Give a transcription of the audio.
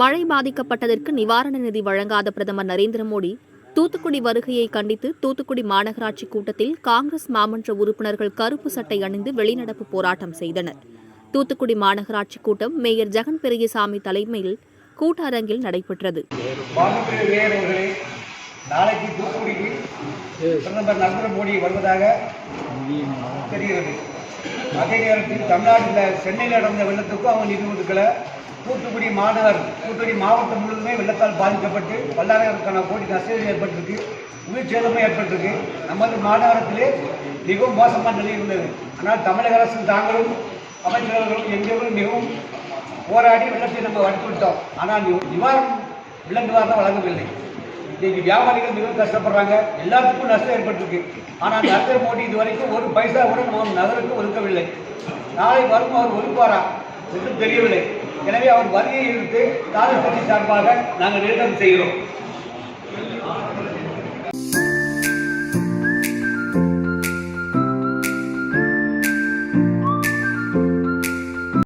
மழை பாதிக்கப்பட்டதற்கு நிவாரண நிதி வழங்காத பிரதமர் நரேந்திர மோடி தூத்துக்குடி வருகையை கண்டித்து தூத்துக்குடி மாநகராட்சி கூட்டத்தில் காங்கிரஸ் மாமன்ற உறுப்பினர்கள் கருப்பு சட்டை அணிந்து வெளிநடப்பு போராட்டம் செய்தனர். தூத்துக்குடி மாநகராட்சி கூட்டம் மேயர் ஜெகன் பெரியசாமி தலைமையில் கூட்ட அரங்கில் நடைபெற்றது. நாளைக்கு தூத்துக்குடிக்கு பிரதமர் நரேந்திர மோடி வருவதாக தெரிகிறது. அதே நேரத்தில் தமிழ்நாட்டில் சென்னையில் நடந்த வெள்ளத்துக்கும் அவங்க நிதி ஒதுக்கல. தூத்துக்குடி மாநகர் தூத்துக்குடி மாவட்டம் முழுவதுமே வெள்ளத்தால் பாதிக்கப்பட்டு பல்லாயிரக்கணக்கான கோடி நஷ்டம் ஏற்பட்டிருக்கு உயிர் சேதமும் ஏற்பட்டிருக்கு. நமது மாநகரத்திலே மிகவும் மோசமான நிலை இருந்தது. ஆனால் தமிழக அரசு தாங்களும் அமைச்சர்களும் எங்களும் மிகவும் போராடி வெள்ளத்தை நம்ம வடித்து விட்டோம் ஆனால் நிவாரணம் வெள்ள நிவாரணம் வழங்கவில்லை. இன்னைக்கு வியாபாரிகள் மிகவும் கஷ்டப்படுறாங்க. எல்லாத்துக்கும் நஷ்டம் ஏற்பட்டிருக்கு. ஆனால் நரேந்திர மோடி இதுவரைக்கும் ஒரு பைசா கூட நம்ம நகருக்கு ஒதுக்கவில்லை. நாளை வரும் அவர் ஒதுக்குவாரா? என்றும் தெரியவில்லை. எனவே அவர் வருகையை இழுத்து காங்கிரஸ் கட்சி சார்பாக நாங்கள் நிறுத்தம் செய்கிறோம்.